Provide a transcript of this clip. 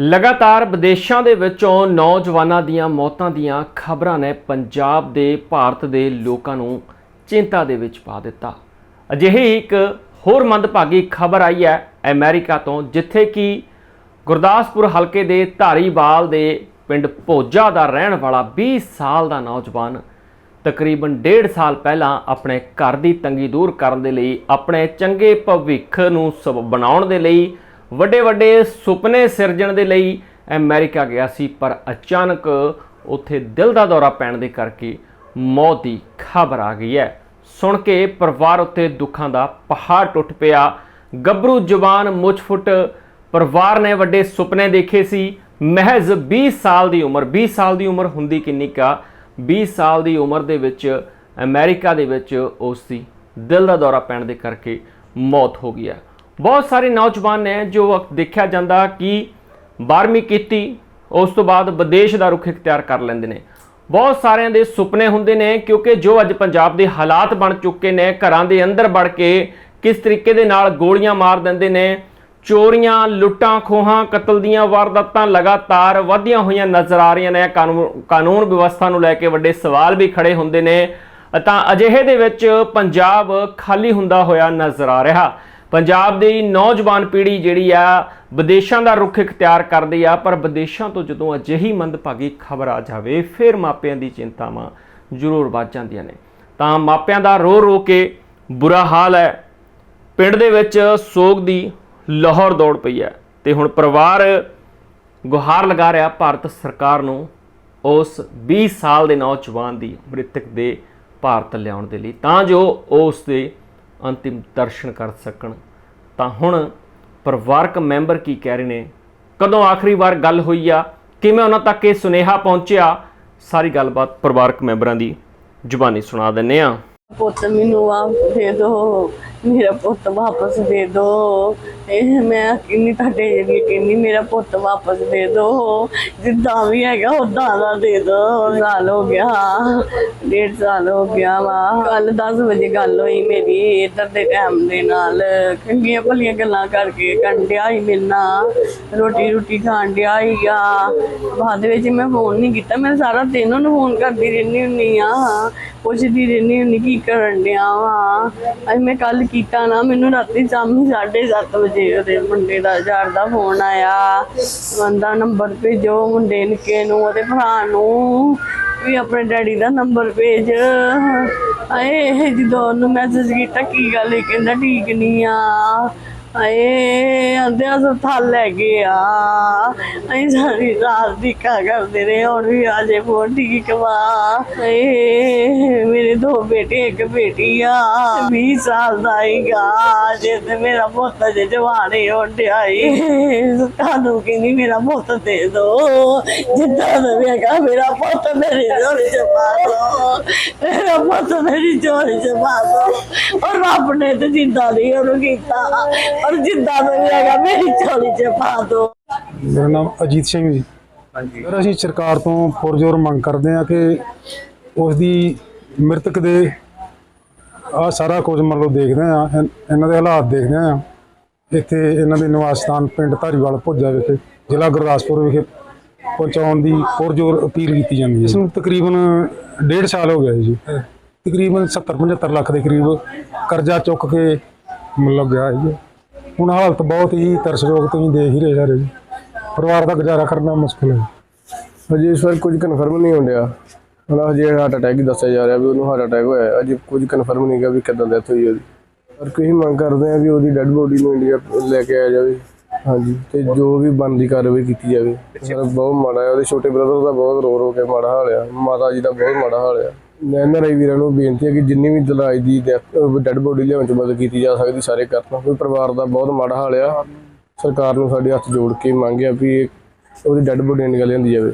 ਲਗਾਤਾਰ ਵਿਦੇਸ਼ਾਂ ਦੇ ਵਿੱਚੋਂ ਨੌਜਵਾਨਾਂ ਦੀਆਂ ਮੌਤਾਂ ਦੀਆਂ ਖਬਰਾਂ ਨੇ ਪੰਜਾਬ ਦੇ, ਭਾਰਤ ਦੇ ਲੋਕਾਂ ਨੂੰ ਚਿੰਤਾ ਦੇ ਵਿੱਚ ਪਾ ਦਿੱਤਾ। ਅਜਿਹੀ ਇੱਕ ਹੋਰ ਮੰਦਭਾਗੀ ਖਬਰ ਆਈ ਹੈ ਅਮਰੀਕਾ ਤੋਂ, ਜਿੱਥੇ ਕਿ ਗੁਰਦਾਸਪੁਰ ਹਲਕੇ ਦੇ ਧਾਰੀਵਾਲ ਦੇ ਪਿੰਡ ਭੋਜਾ ਦਾ ਰਹਿਣ ਵਾਲਾ 20 ਸਾਲ ਦਾ ਨੌਜਵਾਨ ਤਕਰੀਬਨ 1.5 ਸਾਲ ਪਹਿਲਾਂ ਆਪਣੇ ਘਰ ਦੀ ਤੰਗੀ ਦੂਰ ਕਰਨ ਦੇ ਲਈ, ਆਪਣੇ ਚੰਗੇ ਭਵਿੱਖ ਨੂੰ ਸਬ ਬਣਾਉਣ ਦੇ ਲਈ ਵੱਡੇ ਵੱਡੇ ਸੁਪਨੇ ਸਿਰਜਣ ਦੇ ਲਈ ਅਮਰੀਕਾ ਗਿਆ ਸੀ, ਪਰ ਅਚਾਨਕ ਉੱਥੇ ਦਿਲ ਦਾ ਦੌਰਾ ਪੈਣ ਦੇ ਕਰਕੇ ਮੌਤ ਦੀ ਖਬਰ ਆ ਗਈ ਹੈ। ਸੁਣ ਕੇ ਪਰਿਵਾਰ ਉੱਤੇ ਦੁੱਖਾਂ ਦਾ ਪਹਾੜ ਟੁੱਟ ਪਿਆ। ਗੱਭਰੂ ਜਵਾਨ ਮੁੱਛਫੁੱਟ ਪਰਿਵਾਰ ਨੇ ਵੱਡੇ ਸੁਪਨੇ ਦੇਖੇ ਸੀ। ਮਹਿਜ਼ 20 ਸਾਲ ਦੀ ਉਮਰ 20 ਸਾਲ ਦੀ ਉਮਰ ਹੁੰਦੀ ਕਿੰਨੀ ਕਾ 20 ਸਾਲ ਦੀ ਉਮਰ ਦੇ ਵਿੱਚ, ਅਮਰੀਕਾ ਦੇ ਵਿੱਚ ਉਸ ਦੀ ਦਿਲ ਦਾ ਦੌਰਾ ਪੈਣ ਦੇ ਕਰਕੇ ਮੌਤ ਹੋ ਗਈ ਹੈ। ਬਹੁਤ ਸਾਰੇ ਨੌਜਵਾਨ ਨੇ ਜੋ ਵਕਤ ਦੇਖਿਆ ਜਾਂਦਾ ਕਿ 12ਵੀਂ ਕੀਤੀ, ਉਸ ਤੋਂ ਬਾਅਦ ਵਿਦੇਸ਼ ਦਾ ਰੁਖ ਇਖਤਿਆਰ ਕਰ ਲੈਂਦੇ ਨੇ। ਬਹੁਤ ਸਾਰਿਆਂ ਦੇ ਸੁਪਨੇ ਹੁੰਦੇ ਨੇ ਕਿਉਂਕਿ ਜੋ ਅੱਜ ਪੰਜਾਬ ਦੇ ਹਾਲਾਤ ਬਣ ਚੁੱਕੇ ਨੇ, ਘਰਾਂ ਦੇ ਅੰਦਰ ਵੜ ਕੇ ਕਿਸ ਤਰੀਕੇ ਦੇ ਨਾਲ ਗੋਲੀਆਂ ਮਾਰ ਦਿੰਦੇ ਨੇ, ਚੋਰੀਆਂ, ਲੁੱਟਾਂ, ਖੋਹਾਂ, ਕਤਲ ਦੀਆਂ ਵਾਰਦਾਤਾਂ ਲਗਾਤਾਰ ਵਧੀਆਂ ਹੋਈਆਂ ਨਜ਼ਰ ਆ ਰਹੀਆਂ ਨੇ। ਕਾਨੂੰਨ ਕਾਨੂੰਨ ਵਿਵਸਥਾ ਨੂੰ ਲੈ ਕੇ ਵੱਡੇ ਸਵਾਲ ਵੀ ਖੜੇ ਹੁੰਦੇ ਨੇ। ਤਾਂ ਅਜਿਹੇ ਦੇ ਵਿੱਚ ਪੰਜਾਬ ਖਾਲੀ ਹੁੰਦਾ ਹੋਇਆ ਨਜ਼ਰ ਆ ਰਿਹਾ। ਪੰਜਾਬ ਦੀ ਨੌਜਵਾਨ ਪੀੜ੍ਹੀ ਜਿਹੜੀ ਆ, ਵਿਦੇਸ਼ਾਂ ਦਾ ਰੁਖ ਇਖਤਿਆਰ ਕਰਦੀ ਆ, ਪਰ ਵਿਦੇਸ਼ਾਂ ਤੋਂ ਜਦੋਂ ਅਜਿਹੀ ਮੰਦਭਾਗੀ ਖਬਰ ਆ ਜਾਵੇ, ਫਿਰ ਮਾਪਿਆਂ ਦੀ ਚਿੰਤਾਵਾਂ ਜ਼ਰੂਰ ਵੱਧ ਜਾਂਦੀਆਂ ਨੇ। ਤਾਂ ਮਾਪਿਆਂ ਦਾ ਰੋ ਰੋ ਕੇ ਬੁਰਾ ਹਾਲ ਹੈ। ਪਿੰਡ ਦੇ ਵਿੱਚ ਸੋਗ ਦੀ ਲਾਹੌਰ ਦੌੜ ਪਈ ਹੈ ਤੇ ਹੁਣ ਪਰਿਵਾਰ ਗੁਹਾਰ ਲਗਾ ਰਿਹਾ ਭਾਰਤ ਸਰਕਾਰ ਨੂੰ ਉਸ 20 ਸਾਲ ਦੇ ਨੌਜਵਾਨ ਦੀ ਮ੍ਰਿਤਕ ਦੇ ਭਾਰਤ ਲਿਆਉਣ ਦੇ ਲਈ। ਤਾਂ ਜੋ ਉਹ ਉਸ ਦੇ ਅੰਤਿਮ ਦਰਸ਼ਨ ਕਰ ਸਕਣ। ਤਾਂ ਹੁਣ ਪਰਿਵਾਰਕ ਮੈਂਬਰ ਕੀ ਕਹਿ ਰਹੇ ਨੇ? ਕਦੋਂ ਆਖਰੀ ਵਾਰ ਗੱਲ ਹੋਈ ਆ? ਕਿਵੇਂ ਉਹਨਾਂ ਤੱਕ ਇਹ ਸੁਨੇਹਾ ਪਹੁੰਚਿਆ? ਸਾਰੀ ਗੱਲਬਾਤ ਪਰਿਵਾਰਕ ਮੈਂਬਰਾਂ ਦੀ ਜ਼ੁਬਾਨੀ ਸੁਣਾ ਦਿੰਨੇ ਆ ਪੁੱਤ ਮੈਨੂੰ ਵਾਪਸ ਦੇ ਦੋ ਮੇਰਾ ਪੁੱਤ ਵਾਪਸ ਦੇ ਦੋ। ਇਹ ਮੈਂ ਕਿੰਨੀ ਤੁਹਾਡੇ ਜਿਹੜੀ ਕਿੰਨੀ ਮੇਰਾ ਪੁੱਤ ਵਾਪਸ ਦੇ ਦੋ। ਜਿੱਦਾਂ ਵੀ ਹੈਗਾ ਉਦਾਂ ਦਾ ਦੇ ਦੋ। ਸਾਲ ਹੋ ਗਿਆ, ਡੇਢ ਸਾਲ ਹੋ ਗਿਆ ਵਾ। ਕੱਲ 10 ਵਜੇ ਗੱਲ ਹੋਈ ਮੇਰੀ ਇੱਧਰ ਦੇ ਟਾਈਮ ਦੇ ਨਾਲ। ਚੰਗੀਆਂ ਭਲੀਆਂ ਗੱਲਾਂ ਕਰਕੇ ਕੰਡਿਆ ਹੀ ਮਿਲਣਾ ਰੋਟੀ ਰੋਟੀ ਖਾਣ ਡਿਆ ਹੀਗਾ ਬਾਅਦ ਵਿੱਚ ਮੈਂ ਫੋਨ ਨਹੀਂ ਕੀਤਾ। ਮੈਂ ਸਾਰਾ ਦਿਨ ਉਹਨੂੰ ਫੋਨ ਕਰਦੀ ਰਹਿੰਦੀ ਹੁੰਦੀ ਆ। ਪੁੱਛਦੀ ਰਹਿੰਦੀ ਹੁੰਦੀ ਕੀ ਕਰਨ ਡਿਆ ਵਾ। ਅੱਜ ਮੈਂ ਕੱਲ ਕੀਤਾ ਨਾ, ਮੈਨੂੰ ਰਾਤੀ ਸ਼ਾਮੀ 7:30 ਵਜੇ ਉਹਦੇ ਮੁੰਡੇ ਦਾ, ਯਾਰ ਦਾ ਫੋਨ ਆਇਆ। ਬੰਦਾ ਨੰਬਰ ਭੇਜੋ ਮੁੰਡੇ ਨਿੱਕੇ ਨੂੰ, ਉਹਦੇ ਭਰਾ ਨੂੰ, ਵੀ ਆਪਣੇ ਡੈਡੀ ਦਾ ਨੰਬਰ ਭੇਜ। ਆਏ ਜਦੋਂ ਉਹਨੂੰ ਮੈਸੇਜ ਕੀਤਾ, ਕੀ ਗੱਲ ਹੈ ਕਹਿੰਦਾ ਠੀਕ ਨਹੀਂ ਆ। ਆਏ ਆਂਦੇ ਹਸਪਤਾਲ ਲੈ ਗਏ ਆ। ਅਸੀਂ ਸਾਰੀ ਰਾਤ ਦੀ ਕਰਦੇ ਰਹੇ, ਹੁਣ ਵੀ ਆਜੇ ਫੋਨ ਠੀਕ ਵਾ ਏ ਮੇਰੇ ਦੋ ਬੇਟੇ, ਇੱਕ ਬੇਟੀ ਆ 20 ਸਾਲ ਦਾ ਹੀਗਾ। ਜੇ ਤੇ ਮੇਰਾ ਪੁੱਤ ਜੇ ਜਵਾਨੀ ਹੁੰਡਿਆਈ ਤੁਹਾਨੂੰ ਕਹਿੰਦੀ ਮੇਰਾ ਪੁੱਤ ਦੇ ਦੋ। ਜਿੱਦਾਂ ਦਾ ਵੀ ਮੇਰਾ ਪੁੱਤ ਮੇਰੀ ਝੋਲੀ ਚ ਪਾ ਦੋ। ਮੇਰਾ ਪੁੱਤ ਮੇਰੀ ਝੋਲੀ ਚ ਪਾ ਦੋ। ਔਰ ਰੱਬ ਨੇ ਤੇ ਜਿੰਦਾ ਨਹੀਂ ਉਹਨੂੰ ਕੀਤਾ। ਔਰ ਜਿੱਦਾਂ ਦਾ ਵੀ ਹੈਗਾ ਮੇਰੀ ਝੋਲੀ ਚ ਪਾ ਦੋ। ਮੇਰਾ ਨਾਮ ਅਜੀਤ ਸਿੰਘ ਜੀ। ਹਾਂਜੀ। ਸਰ ਅਸੀਂ ਸਰਕਾਰ ਤੋਂ ਪੁਰਜੋਰ ਮੰਗ ਕਰਦੇ ਹਾਂ ਕਿ ਉਸ ਦੀ ਮ੍ਰਿਤਕ ਦੇ ਆ ਸਾਰਾ ਕੁਝ ਮਤਲਬ ਦੇਖਦੇ ਆ ਇਹਨਾਂ ਦੇ ਹਾਲਾਤ ਦੇਖਦੇ ਆ ਇੱਥੇ ਇਹਨਾਂ ਦੇ ਨਿਵਾਸ ਸਥਾਨ ਪਿੰਡ ਧਾਰੀਵਾਲ ਭੁੱਜਾ ਵਿਖੇ ਜ਼ਿਲ੍ਹਾ ਗੁਰਦਾਸਪੁਰ ਵਿਖੇ ਪਹੁੰਚਾਉਣ ਦੀ ਪੁਰਜੋਰ ਅਪੀਲ ਕੀਤੀ ਜਾਂਦੀ ਹੈ। ਇਸ ਨੂੰ ਤਕਰੀਬਨ ਡੇਢ ਸਾਲ ਹੋ ਗਿਆ ਜੀ। ਤਕਰੀਬਨ 70 75 ਲੱਖ ਦੇ ਕਰੀਬ ਕਰਜ਼ਾ ਚੁੱਕ ਕੇ ਮਤਲਬ ਗਿਆ ਹੈ ਜੀ। ਹੁਣ ਹਾਲਤ ਬਹੁਤ ਹੀ ਤਰਸਯੋਗ ਤੁਸੀਂ ਦੇਖ ਹੀ ਰਹੇ ਸਾਰੇ ਜੀ। ਪਰਿਵਾਰ ਦਾ ਗੁਜ਼ਾਰਾ ਕਰਨਾ ਮੁਸ਼ਕਲ ਹੈ ਅਜੇ ਇਸ ਵਾਰ ਕੁਝ ਕਨਫਰਮ ਨਹੀਂ ਹੁੰਦਿਆ ਹੁਣ ਹਜੇ ਹਾਰਟ ਅਟੈਕ ਹੀ ਦੱਸਿਆ ਜਾ ਰਿਹਾ ਵੀ ਉਹਨੂੰ ਹਾਰਟ ਅਟੈਕ ਹੋਇਆ ਹੈ। ਅਜੇ ਕੁਝ ਕਨਫਰਮ ਨਹੀਂ ਗਾ ਵੀ ਕਦੋਂ ਡੈਥ ਹੋਈ ਉਹਦੀ। ਪਰ ਕੋਈ ਮੰਗ ਕਰਦੇ ਆ ਵੀ ਉਹਦੀ ਡੈੱਡ ਬੋਡੀ ਨੂੰ ਇੰਡੀਆ ਲੈ ਕੇ ਆਇਆ ਜਾਵੇ। ਹਾਂਜੀ ਤੇ ਜੋ ਵੀ ਬਣਦੀ ਕਾਰਵਾਈ ਕੀਤੀ ਜਾਵੇ। ਬਹੁਤ ਮਾੜਾ ਹੈ। ਉਹਦੇ ਛੋਟੇ ਬ੍ਰਦਰ ਦਾ ਬਹੁਤ ਰੋ ਰੋ ਕੇ ਮਾੜਾ ਹਾਲ ਆ। ਮਾਤਾ ਜੀ ਦਾ ਬਹੁਤ ਮਾੜਾ ਹਾਲ ਆ। ਐਨਆਰਆਈ ਵੀਰਾਂ ਨੂੰ ਬੇਨਤੀ ਹੈ ਕਿ ਜਿੰਨੀ ਵੀ ਦਲਾਈ ਦੀ ਡੈੱਡ ਬੋਡੀ ਲਿਆਉਣ ਚ ਮਦਦ ਕੀਤੀ ਜਾ ਸਕਦੀ, ਸਾਰੇ ਕਰਨ ਕੋਈ ਪਰਿਵਾਰ ਦਾ ਬਹੁਤ ਮਾੜਾ ਹਾਲ ਆ। ਸਰਕਾਰ ਨੂੰ ਸਾਡੇ ਹੱਥ ਜੋੜ ਕੇ ਮੰਗਿਆ ਵੀ ਇਹ- ਉਹਦੀ ਡੈੱਡ ਬੋਡੀ ਨਿਕਲ ਲਿਆਂਦੀ ਜਾਵੇ।